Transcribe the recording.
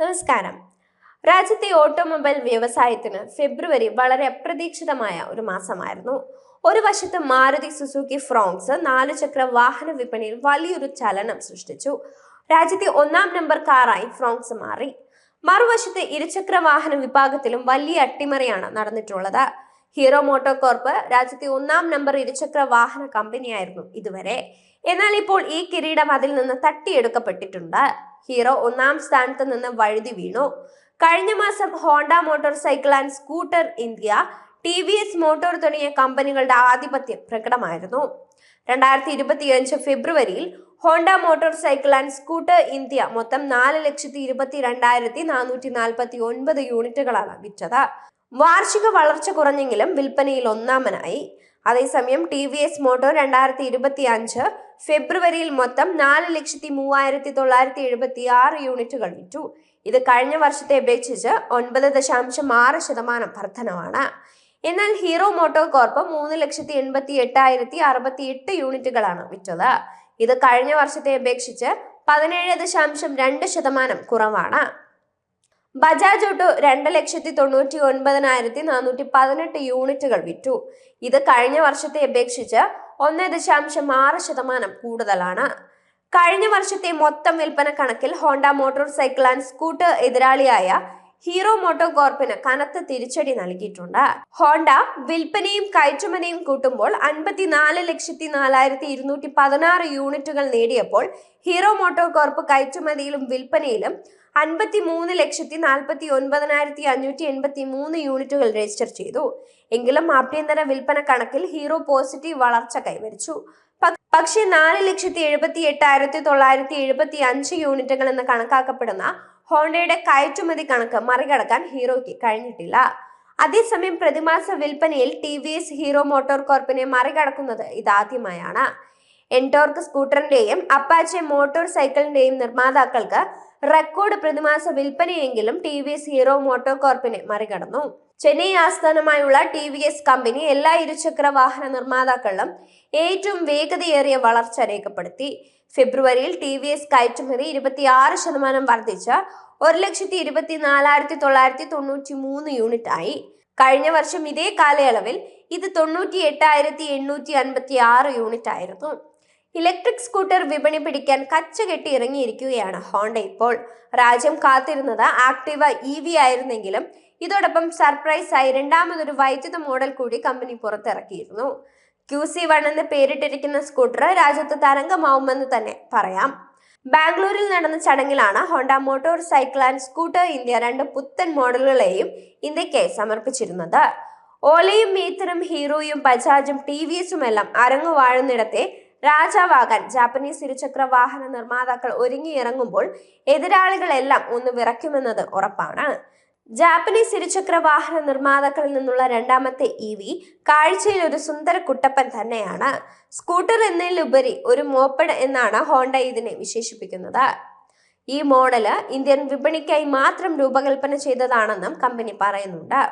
നമസ്കാരം. രാജ്യത്തെ ഓട്ടോമൊബൈൽ വ്യവസായത്തിന് ഫെബ്രുവരി വളരെ അപ്രതീക്ഷിതമായ ഒരു മാസമായിരുന്നു. ഒരു വശത്ത് മാരുതി സുസുക്കി ഫ്രോങ്സ് നാലു ചക്ര വാഹന വിപണിയിൽ വലിയൊരു ചലനം സൃഷ്ടിച്ചു. രാജ്യത്തെ ഒന്നാം നമ്പർ കാറായി ഫ്രോങ്സ് മാറി. മറുവശത്ത് ഇരുചക്ര വാഹന വിഭാഗത്തിലും വലിയ അട്ടിമറിയാണ് നടന്നിട്ടുള്ളത്. ഹീറോ മോട്ടോർ കോർപ്പ് രാജ്യത്തെ ഒന്നാം നമ്പർ ഇരുചക്ര വാഹന കമ്പനിയായിരുന്നു ഇതുവരെ. എന്നാൽ ഇപ്പോൾ ഈ കിരീടം അതിൽ നിന്ന് തട്ടിയെടുക്കപ്പെട്ടിട്ടുണ്ട്. ഹീറോ ഒന്നാം സ്ഥാനത്ത് നിന്ന് വഴുതി വീണു. കഴിഞ്ഞ മാസം Honda motorcycle and scooter India T V S motor തുടങ്ങിയ കമ്പനികളുടെ ആധിപത്യം പ്രകടമായിരുന്നു. രണ്ടായിരത്തി ഇരുപത്തിയഞ്ച് ഫെബ്രുവരിയിൽ Honda motorcycle and scooter India മൊത്തം നാല് ലക്ഷത്തി ഇരുപത്തി രണ്ടായിരത്തി നാനൂറ്റി നാൽപ്പത്തി ഒൻപത് യൂണിറ്റുകളാണ് വിറ്റത്. വാർഷിക വളർച്ച കുറഞ്ഞെങ്കിലും വിൽപ്പനയിൽ ഒന്നാമനായി. അതേസമയം ടി വി എസ് മോട്ടോർ രണ്ടായിരത്തി ഇരുപത്തി അഞ്ച് ഫെബ്രുവരിയിൽ മൊത്തം നാല് ലക്ഷത്തി മൂവായിരത്തി തൊള്ളായിരത്തി എഴുപത്തി ആറ് യൂണിറ്റുകൾ വിറ്റു. ഇത് കഴിഞ്ഞ വർഷത്തെ അപേക്ഷിച്ച് ഒൻപത് ദശാംശം ആറ് ശതമാനം വർധനമാണ് എന്നാൽ ഹീറോ മോട്ടോർ കോർപ്പ് മൂന്ന് ലക്ഷത്തി എൺപത്തി എട്ടായിരത്തി അറുപത്തി എട്ട് യൂണിറ്റുകളാണ് വിറ്റത്. ഇത് കഴിഞ്ഞ വർഷത്തെ അപേക്ഷിച്ച് പതിനേഴ് ദശാംശം രണ്ട് ശതമാനം കുറവാണ്. ബജാജ് ഓട്ടോ രണ്ട് ലക്ഷത്തി തൊണ്ണൂറ്റി ഒൻപതിനായിരത്തി നാനൂറ്റി പതിനെട്ട് യൂണിറ്റുകൾ വിറ്റു. ഇത് കഴിഞ്ഞ വർഷത്തെ അപേക്ഷിച്ച് ഒന്ന് ദശാംശം ആറ് ശതമാനം കൂടുതലാണ്. കഴിഞ്ഞ വർഷത്തെ മൊത്തം വിൽപ്പന കണക്കിൽ Honda motor cycle and scooter എതിരാളിയായ ഹീറോ മോട്ടോ കോർപ്പിന് കനത്ത തിരിച്ചടി നൽകിയിട്ടുണ്ട്. ഹോണ്ട വിൽപ്പനയും കയറ്റുമതിയും കൂട്ടുമ്പോൾ അൻപത്തിനാല് ലക്ഷത്തി നാലായിരത്തി ഇരുന്നൂറ്റി പതിനാറ് യൂണിറ്റുകൾ നേടിയപ്പോൾ ഹീറോ മോട്ടോ കോർപ്പ് കയറ്റുമതിയിലും വിൽപ്പനയിലും അൻപത്തി മൂന്ന് ലക്ഷത്തി നാൽപ്പത്തി ഒൻപതിനായിരത്തി അഞ്ഞൂറ്റി എൺപത്തി മൂന്ന് യൂണിറ്റുകൾ രജിസ്റ്റർ ചെയ്തു. എങ്കിലും ആഭ്യന്തര വിൽപ്പന കണക്കിൽ ഹീറോ പോസിറ്റീവ് വളർച്ച കൈവരിച്ചു. പക്ഷേ നാല് ലക്ഷത്തി എഴുപത്തി എട്ടായിരത്തി തൊള്ളായിരത്തി എഴുപത്തി അഞ്ച് യൂണിറ്റുകൾ എന്ന് കണക്കാക്കപ്പെടുന്ന ഹോണ്ടയുടെ കയറ്റുമതി കണക്ക് മറികടക്കാൻ ഹീറോയ്ക്ക് കഴിഞ്ഞിട്ടില്ല. അതേസമയം പ്രതിമാസ വിൽപ്പനയിൽ T V S Hero motor കോർപ്പിനെ മറികടക്കുന്നത് ഇതാദ്യമായാണ്. എൻടോർക്ക് സ്കൂട്ടറിന്റെയും അപ്പാച്ചെ മോട്ടോർ സൈക്കിളിന്റെയും നിർമ്മാതാക്കൾക്ക് റെക്കോർഡ് പ്രതിമാസ വിൽപ്പനയെങ്കിലും T V S Hero motor കോർപ്പിനെ മറികടന്നു. ചെന്നൈ ആസ്ഥാനമായുള്ള ടി വി എസ് കമ്പനി എല്ലാ ഇരുചക്ര വാഹന നിർമ്മാതാക്കളിലും ഏറ്റവും വേഗതയേറിയ വളർച്ച രേഖപ്പെടുത്തി. ഫെബ്രുവരിയിൽ ടി വി എസ് കയറ്റുമതി ഇരുപത്തിയാറ് ശതമാനം വർദ്ധിച്ച് ഒരു ലക്ഷത്തി ഇരുപത്തി നാലായിരത്തി തൊള്ളായിരത്തി തൊണ്ണൂറ്റി മൂന്ന് യൂണിറ്റ് ആയി കഴിഞ്ഞ വർഷം ഇതേ കാലയളവിൽ ഇത് തൊണ്ണൂറ്റി എട്ടായിരത്തി എണ്ണൂറ്റി അൻപത്തി ആറ് യൂണിറ്റ് ആയിരുന്നു ഇലക്ട്രിക് സ്കൂട്ടർ വിപണി പിടിക്കാൻ കച്ചകെട്ടി ഇറങ്ങിയിരിക്കുകയാണ് ഹോണ്ട ഇപ്പോൾ. രാജ്യം കാത്തിരുന്നത് ആക്ടിവ ഇ വി ആയിരുന്നെങ്കിലും ഇതോടൊപ്പം സർപ്രൈസ് ആയി രണ്ടാമതൊരു വൈദ്യുത മോഡൽ കൂടി കമ്പനി പുറത്തിറക്കിയിരുന്നു. ക്യു സി വൺ എന്ന് പേരിട്ടിരിക്കുന്ന സ്കൂട്ടർ രാജ്യത്ത് തരംഗമാവുമെന്ന് തന്നെ പറയാം. ബാംഗ്ലൂരിൽ നടന്ന ചടങ്ങിലാണ് Honda motorcycle and scooter India രണ്ട് പുത്തൻ മോഡലുകളെയും ഇന്ത്യയ്ക്ക് സമർപ്പിച്ചിരുന്നത്. ഓലയും മീത്തറും ഹീറോയും ബജാജും ടി വി എസുമെല്ലാം അരങ്ങു വാഴുന്നിടത്തെ രാജാവാകാൻ ജാപ്പനീസ് ഇരുചക്ര വാഹന നിർമ്മാതാക്കൾ ഒരുങ്ങിയിറങ്ങുമ്പോൾ എതിരാളികളെല്ലാം ഒന്ന് വിറയ്ക്കുമെന്നത് ഉറപ്പാണ്. ജാപ്പനീസ് ഇരുചക്ര വാഹന നിർമ്മാതാക്കളിൽ നിന്നുള്ള രണ്ടാമത്തെ ഇ വി കാഴ്ചയിൽ ഒരു സുന്ദര കുട്ടപ്പൻ തന്നെയാണ്. സ്കൂട്ടർ എന്നതിലുപരി ഒരു മോപ്പഡ് എന്നാണ് ഹോണ്ട ഇതിനെ വിശേഷിപ്പിക്കുന്നത്. ഈ മോഡൽ ഇന്ത്യൻ വിപണിക്കായി മാത്രം രൂപകൽപ്പന ചെയ്തതാണെന്നും കമ്പനി പറയുന്നുണ്ട്.